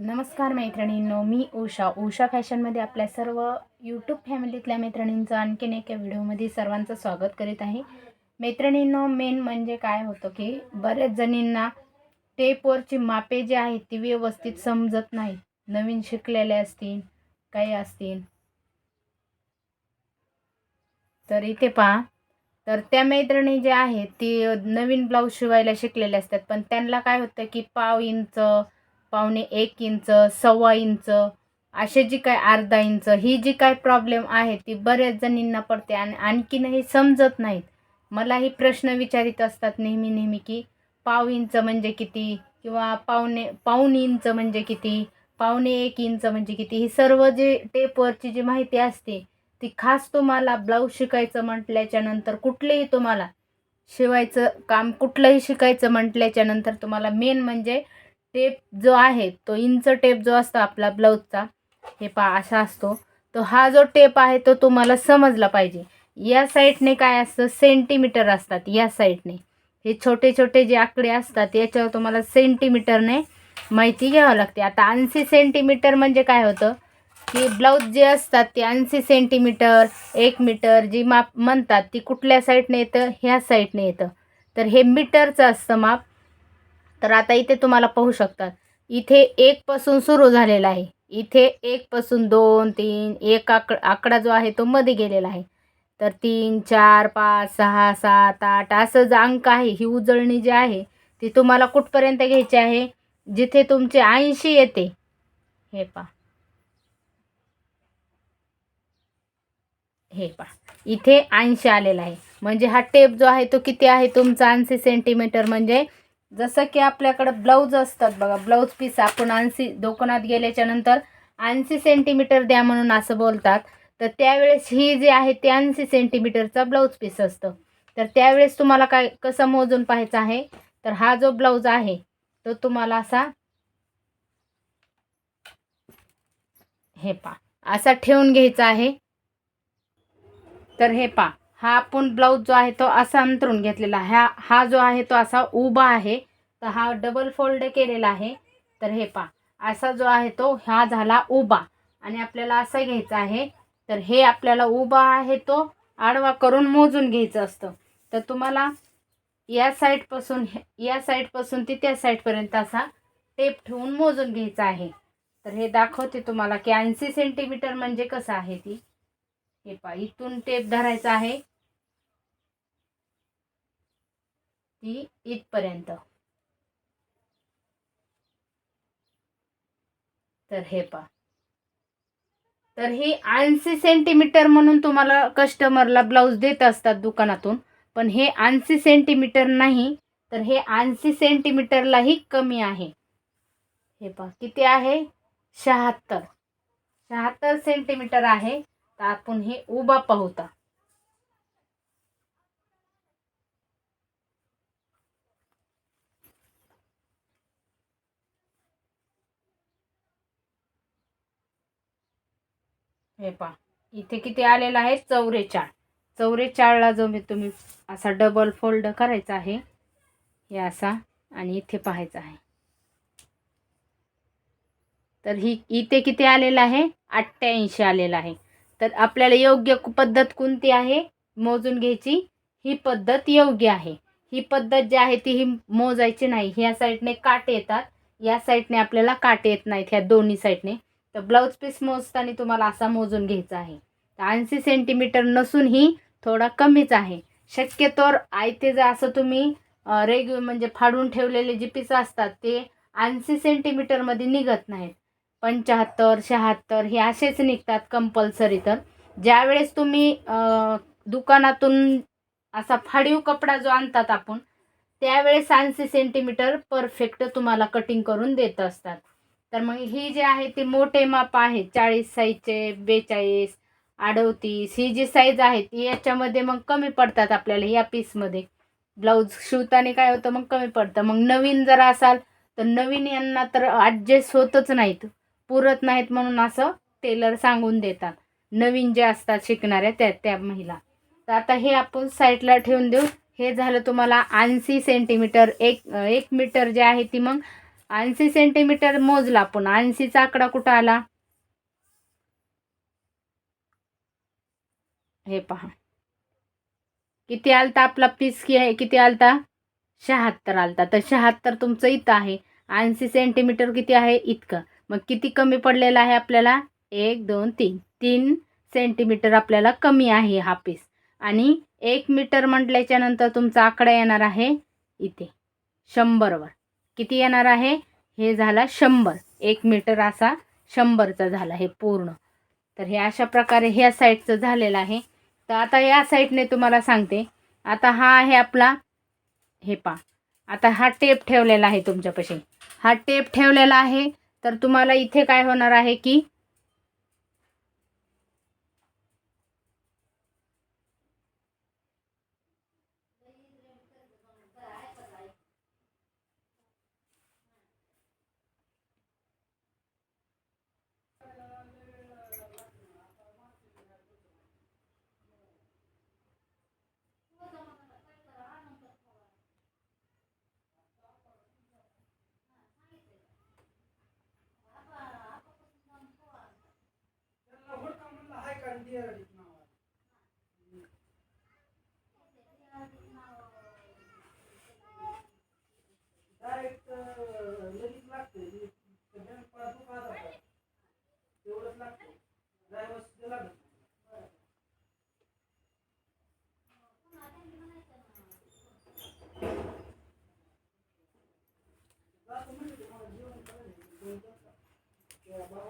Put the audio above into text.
नमस्कार मैत्रिणींनो मी उषा. उषा फॅशनमध्ये आपल्या सर्व यूट्यूब फॅमिलीतल्या मैत्रिणींचं आणखीन एका व्हिडिओमध्ये सर्वांचं स्वागत करीत आहे. मैत्रिणींनो मेन म्हणजे काय होतं की बऱ्याच जणींना टेपवरची मापे जी आहेत ती व्यवस्थित समजत नाही. नवीन शिकलेले असतील काही असतील. तर इथे पहा. तर त्या मैत्रिणी ज्या आहेत ती नवीन ब्लाऊज शिवायला शिकलेल्या असतात. पण त्यांना काय होतं की पाव इंच पावणे एक इंच सव्वा इंच असे जी काय अर्धा इंच ही जी काय प्रॉब्लेम आहे ती बऱ्याच जणींना पडते आणि आणखीनही समजत नाहीत. मलाही प्रश्न विचारित असतात नेहमी नेहमी की पाव इंच म्हणजे किती किंवा पावणे पाऊन इंच म्हणजे किती पावणे एक इंच म्हणजे किती ही सर्व जी टेपवरची जी माहिती असते ती खास तुम्हाला ब्लाऊज शिकायचं म्हटल्याच्या नंतर कुठलेही तुम्हाला शिवायचं काम कुठलंही शिकायचं म्हटल्याच्या नंतर तुम्हाला मेन म्हणजे टेप जो आहे तो इंच टेप जो असतो आपला ब्लाऊजचा हे पा असा असतो. तो हा जो टेप आहे तो तुम्हाला समजला पाहिजे. या साईडने काय असतं? सेंटीमीटर असतात या साईडने. हे छोटे छोटे जे आकडे असतात याच्यावर तुम्हाला सेंटीमीटरने माहिती घ्यावं लागते. आता ऐंशी सेंटीमीटर म्हणजे काय होतं? की ब्लाऊज जे असतात ते ऐंशी सेंटीमीटर एक मीटर जी माप म्हणतात ती कुठल्या साईडने येतं? ह्या साईडने येतं. तर हे मीटरचं असतं माप. तर आता इथे तुम्हाला पाहू शकतात. इथे एकपासून सुरू झालेला आहे. इथे एकपासून दोन तीन एक आक आकडा जो आहे तो मध्ये गेलेला आहे. तर तीन चार पाच सहा सात आठ असं जो अंक आहे ही उजळणी जी आहे ती तुम्हाला कुठपर्यंत घ्यायची आहे? जिथे तुमचे ऐंशी येते. हे पा हे पा इथे ऐंशी आलेला आहे. म्हणजे हा टेप जो आहे तो किती आहे? तुमचा ऐंशी सेंटीमीटर म्हणजे जसं की आपल्याकडं ब्लाऊज असतात बघा ब्लाऊज पीस आपण ऐंशी दुकानात गेल्याच्यानंतर ऐंशी सेंटीमीटर द्या म्हणून असं बोलतात. तर त्यावेळेस ही जी आहे ते ऐंशी सेंटीमीटरचा ब्लाऊज पीस असतं. तर त्यावेळेस तुम्हाला काय कसं मोजून पाहायचं आहे? तर हा जो ब्लाऊज आहे तो तुम्हाला असा हे पा असा ठेवून घ्यायचा आहे. तर हे पा हा आपण ब्लाऊज जो आहे तो असा अंतरून घेतलेला ह्या हा जो आहे तो असा उभा आहे. तर हा डबल फोल्ड केलेला आहे. तर हे पा असा जो आहे तो हा झाला उभा. आणि आपल्याला असा घ्यायचा आहे तर हे आपल्याला उभा आहे तो आडवा करून मोजून घ्यायचं असतं. तर तुम्हाला या साईडपासून या साईडपासून ती त्या साईडपर्यंत असा टेप ठेवून मोजून घ्यायचा आहे. तर हे दाखवते तुम्हाला की ऐंशी सेंटीमीटर म्हणजे कसं आहे ती. हे पा इथून टेप धरायचा आहे. ती इथपर्यंत. तर हे पा तर ही ऐंशी सेंटीमीटर म्हणून तुम्हाला कस्टमरला ब्लाऊज देत असतात दुकानातून पण हे ऐंशी सेंटीमीटर नाही तर हे ऐंशी सेंटीमीटरलाही कमी आहे. हे पहा किती आहे? शहात्तर. शहात्तर सेंटीमीटर आहे. तर आपण हे उभा पाहूता. हे पा इथे किती आलेला आहे? चौरेचाळ. चौरेचाळला जो मी तुम्ही असा डबल फोल्ड करायचा आहे हे असा आणि इथे पाहायचा आहे. तर ही इथे किती आलेलं आहे? अठ्ठ्याऐंशी आलेला आहे. तर आपल्याला योग्य पद्धत कोणती आहे? मोजून घ्यायची. ही पद्धत योग्य आहे. ही पद्धत जी आहे ती ही मोजायची नाही. ह्या साईडने काटे येतात. या साईडने आपल्याला काटे येत नाहीत ह्या दोन्ही साईडने. तर ब्लाऊज पीस मोजताना तुम्हाला असा मोजून घ्यायचा आहे. तर ऐंशी सेंटीमीटर नसूनही थोडा कमीच आहे. शक्यतोवर आयते जर असं तुम्ही रेग्यु म्हणजे फाडून ठेवलेले जे पीस असतात ते ऐंशी सेंटीमीटरमध्ये निघत नाहीत. पंच्याहत्तर शहात्तर हे असेच निघतात कंपल्सरी तर. ज्यावेळेस तुम्ही दुकानातून असा फाडीव कपडा जो आणतात आपण त्यावेळेस ऐंशी सेंटीमीटर परफेक्ट तुम्हाला कटिंग करून देत असतात. तर मग ही जी आहे ती मोठे माप आहे चाळीस साईजचे बेचाळीस अडतीस ही जी साईज आहे ती याच्यामध्ये मग कमी पडतात आपल्याला या पीसमध्ये ब्लाऊज शिवताना काय होतं मग कमी पडतं. मग नवीन जर असाल तर नवीन यांना तर ॲडजस्ट होतच नाहीत. पुरत नाहीत म्हणून असं टेलर सांगून देतात. नवीन जे असतात शिकणाऱ्या त्या त्या महिला. तर आता हे आपण साईडला ठेवून देऊ. हे झालं तुम्हाला ऐंशी सेंटीमीटर एक एक मीटर जे आहे ती मग ऐंशी सेंटीमीटर मोजला आपण. ऐंशीचा आकडा कुठं आला? हे पहा. किती आलता आपला पीस की आहे? किती आलता? शहात्तर आलता. तर शहात्तर तुमचं इथं आहे. ऐंशी सेंटीमीटर किती आहे? इतकं. मग किती कमी पडलेला आहे आपल्याला? एक दोन तीन. तीन सेंटीमीटर आपल्याला कमी आहे हा पीस आणि एक मीटर म्हटल्याच्या नंतर तुमचा आकडा येणार आहे इथे. शंभरवर. किती येणार आहे? हे झाला शंभर. एक मीटर असा शंभरचा झाला हे पूर्ण. तर हे अशा प्रकारे ह्या साईडचं झालेलं आहे. तर आता या साईडने तुम्हाला सांगते. आता हा आहे आपला हे पा आता हा टेप ठेवलेला आहे तुमच्यापाशी. हा टेप ठेवलेला आहे. तर तुम्हाला इथे काय होणार आहे की Yeah,